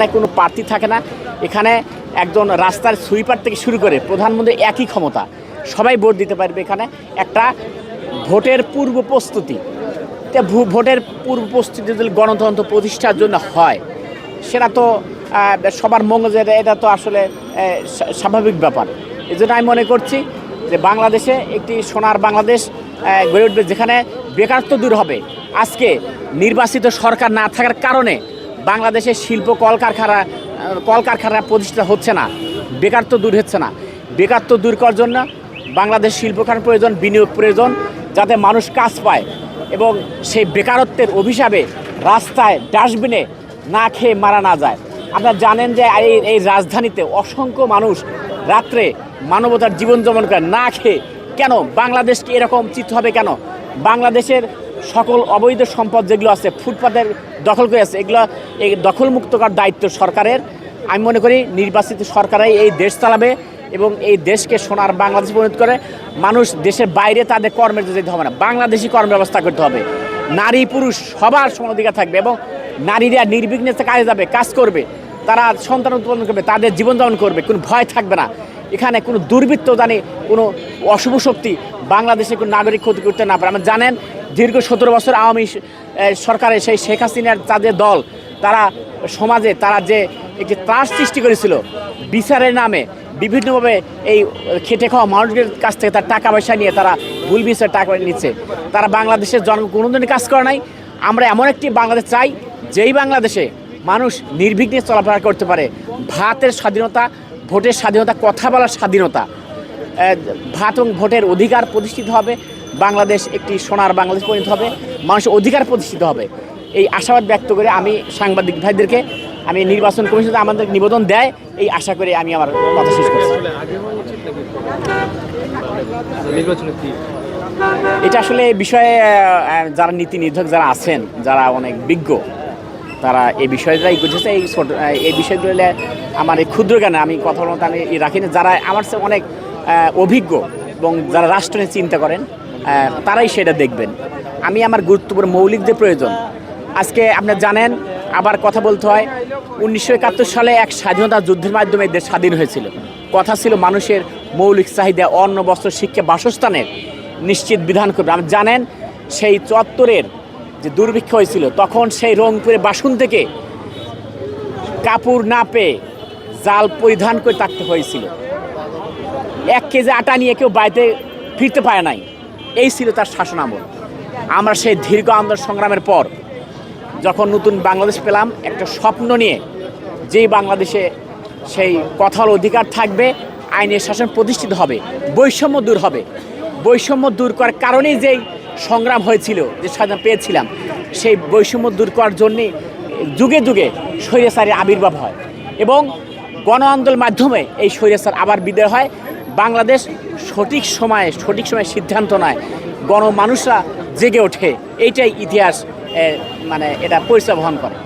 এখানে কোনো প্রার্থী থাকে না। এখানে একজন রাস্তার সুইপার থেকে শুরু করে প্রধানমন্ত্রী একই ক্ষমতা। সবাই ভোট দিতে পারবে এখানে। একটা ভোটের পূর্ব প্রস্তুতি। তে ভোটের পূর্ব প্রস্তুতি যদি গণতন্ত্র প্রতিষ্ঠার জন্য হয়, সেটা তো সবার মঙ্গলের এটা তো আসলে স্বাভাবিক ব্যাপার। এই জন্য আমি মনে করছি যে বাংলাদেশে একটি সোনার বাংলাদেশ গড়ে উঠবে যেখানে বেকারত্ব দূর হবে। আজকে নির্বাচিত সরকার না থাকার কারণে বাংলাদেশের শিল্প কলকারখানা কলকারখানা প্রতিষ্ঠা হচ্ছে না। বেকারত্ব দূর হচ্ছে না। বেকারত্ব দূর করার জন্য বাংলাদেশ শিল্পখানার প্রয়োজন, বিনিয়োগ প্রয়োজন, যাতে মানুষ কাজ পায় এবং সেই বেকারত্বের অভিশাপে রাস্তায় ডাস্টবিনে না খেয়ে মারা না যায়। আপনারা জানেন যে এই এই রাজধানীতে অসংখ্য মানুষ রাত্রে মানবতার জীবন যাপন করে না খেয়ে কেন? বাংলাদেশকে এরকম চিত্র হবে কেন? বাংলাদেশের সকল অবৈধ সম্পদ যেগুলো আছে, ফুটপাতের দখল করে আছে, এগুলো এই দখলমুক্ত করার দায়িত্ব সরকারের। আমি মনে করি নির্বাচিত সরকারাই এই দেশ চালাবে এবং এই দেশকে সোনার বাংলাদেশ পরিণত করে। মানুষ দেশের বাইরে তাদের কর্মের যেতে হবে না। বাংলাদেশি কর্ম ব্যবস্থা করতে হবে। নারী পুরুষ সবার সমান অধিকার থাকবে এবং নারীরা নির্বিঘ্নে কাজে যাবে, কাজ করবে। তারা সন্তান উৎপাদন করবে, তাদের জীবনযাপন করবে, কোনো ভয় থাকবে না। এখানে কোনো দুর্বৃত্ত জানে কোনো অশুভ শক্তি বাংলাদেশে কোনো নাগরিক ক্ষতি করতে না পারে। আমরা জানেন দীর্ঘ সতেরো বছর আওয়ামী স- এ, সরকারের সেই শেখ হাসিনার তাদের দল তারা সমাজে তারা যে একটি ত্রাস সৃষ্টি করেছিল বিচারের নামে বিভিন্নভাবে এই খেটে খাওয়া মানুষদের কাছ থেকে তার টাকা পয়সা নিয়ে তারা ভুল বিচার টাকা নিচ্ছে। তারা বাংলাদেশের জন কোনোদিনই কাজ করে নাই। আমরা এমন একটি বাংলাদেশ চাই যেই বাংলাদেশে মানুষ নির্বিঘ্নে চলাফেরা করতে পারে। ভাতের স্বাধীনতা ভোটের স্বাধীনতা কথা বলার স্বাধীনতা ভাত এবং ভোটের অধিকার প্রতিষ্ঠিত হবে। বাংলাদেশ একটি সোনার বাংলাদেশ পরিণত হবে। মানুষের অধিকার প্রতিষ্ঠিত হবে। এই আশাবাদ ব্যক্ত করে আমি সাংবাদিক ভাইদেরকে আমি নির্বাচন কমিশন আমাদের নিবেদন দেয়। এই আশা করে আমি আমার কথা শেষ করছি। এটা আসলে বিষয়ে যারা নীতি নির্ধারক যারা আছেন যারা অনেক বিজ্ঞ তারা এই বিষয়টাই বুঝেছে, এই ছোট এই বিষয়গুলো আমার এই ক্ষুদ্র জ্ঞানে আমি কথা বলতে আমি রাখি না। যারা আমার চেয়ে অনেক অভিজ্ঞ এবং যারা রাষ্ট্র নিয়ে চিন্তা করেন তারাই সেটা দেখবেন। আমি আমার গুরুত্বপূর্ণ মৌলিক যে প্রয়োজন, আজকে আপনি জানেন, আবার কথা বলতে হয়, উনিশশো একাত্তর সালে এক স্বাধীনতা যুদ্ধের মাধ্যমে দেশ স্বাধীন হয়েছিল। কথা ছিল মানুষের মৌলিক চাহিদা, অন্ন, বস্ত্র, শিক্ষা, বাসস্থানের নিশ্চিত বিধান করবে। আপনি জানেন, সেই চত্বরের যে দুর্ভিক্ষ হয়েছিল, তখন সেই রংপুরে বাসন থেকে কাপড় না পেয়ে জাল পরিধান করে থাকতে হয়েছিল। এক কেজি আটা নিয়ে কেউ বাড়িতে ফিরতে পারে নাই। এই ছিল তার শাসন আমল। আমরা সেই দীর্ঘ আন্দোলন সংগ্রামের পর যখন নতুন বাংলাদেশ পেলাম, একটা স্বপ্ন নিয়ে যেই বাংলাদেশে সেই কথার অধিকার থাকবে, আইনের শাসন প্রতিষ্ঠিত হবে, বৈষম্য দূর হবে। বৈষম্য দূর করার কারণেই যেই সংগ্রাম হয়েছিল, যে স্বাধীনতা পেয়েছিলাম, সেই বৈষম্য দূর করার জন্যে যুগে যুগে স্বৈরাচারের আবির্ভাব হয় এবং গণ আন্দোলনের মাধ্যমে এই স্বৈরাচার আবার বিদায় হয়। বাংলাদেশ সঠিক সময়ে সঠিক সময়ে সিদ্ধান্ত নেয়, গণমানুষরা জেগে ওঠে, এইটাই ইতিহাস মানে এটা পরিচয় বহন করে।